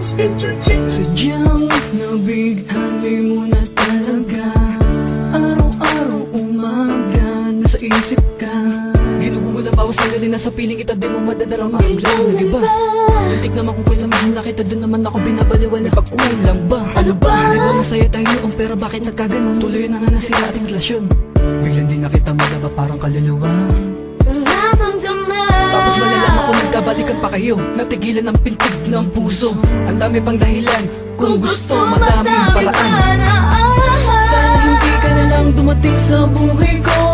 Let's entertain Sadyang nabighani mo na talaga Araw-araw umaga Nasa isip ka Ginugugol ang bawas ng galing Nasa piling kita di mo madadarama Ang lang ng iba Muntik naman kung kailan mahal na kita Doon naman ako binabaliwala Pagkulang ba? Ano ba? Di ba masaya tayo noong pero bakit nagkaganon? Tuloy na nga nasira ating relasyon Biglang di nakita mo na ba parang kaluluwa? Nagkabalikan pa kayo. Natigilan ang pintig ng puso. Ang dami pang dahilan. Kung gusto madaming paraan. Sana hindi ka na lang dumating sa buhay ko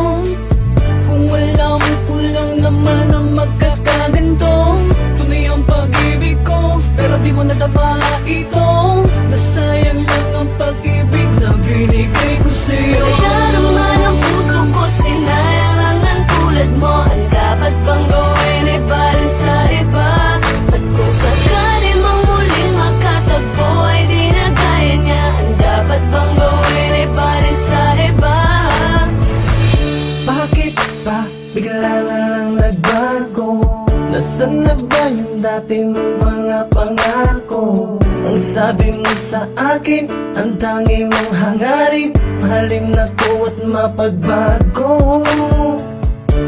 Nasaan na ba yung dati mong mga pangako? Ang sabi mo sa akin, ang tangi mong hangarin. Mahalin na ko at mapagbago.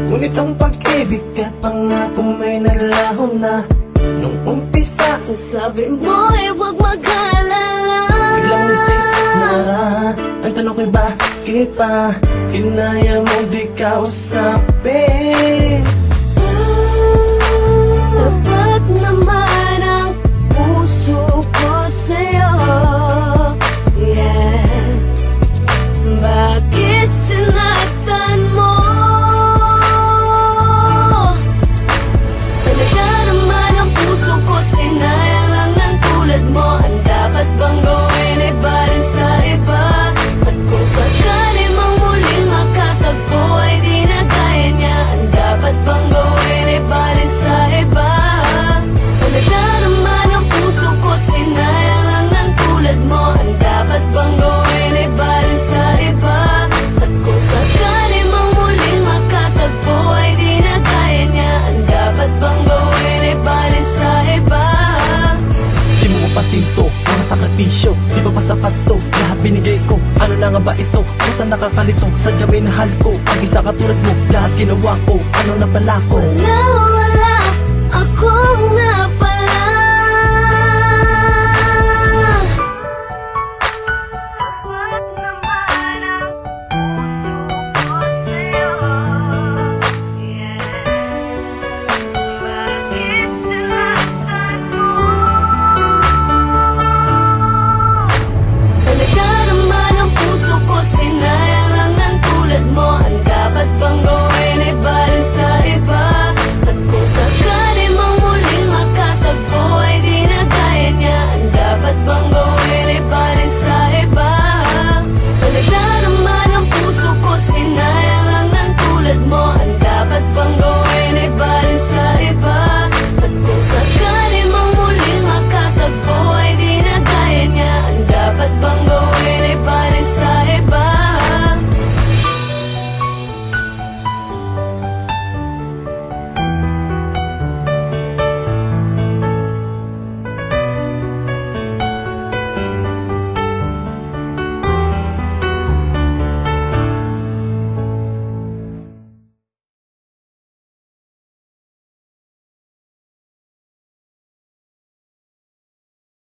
Ngunit ang pag-ibig at pangako may naglaho na. Nung umpisa, Ang sabi mo ay huwag mag-alala. Biglang isip na Ang tanong ko'y bakit pa? Kinaya mo di kausapin Tapat na nga ba ito, puta nakakalito Sadya minahal ko, ang isa katulad mo Lahat ginawa ko, ano na pala ko? Wala,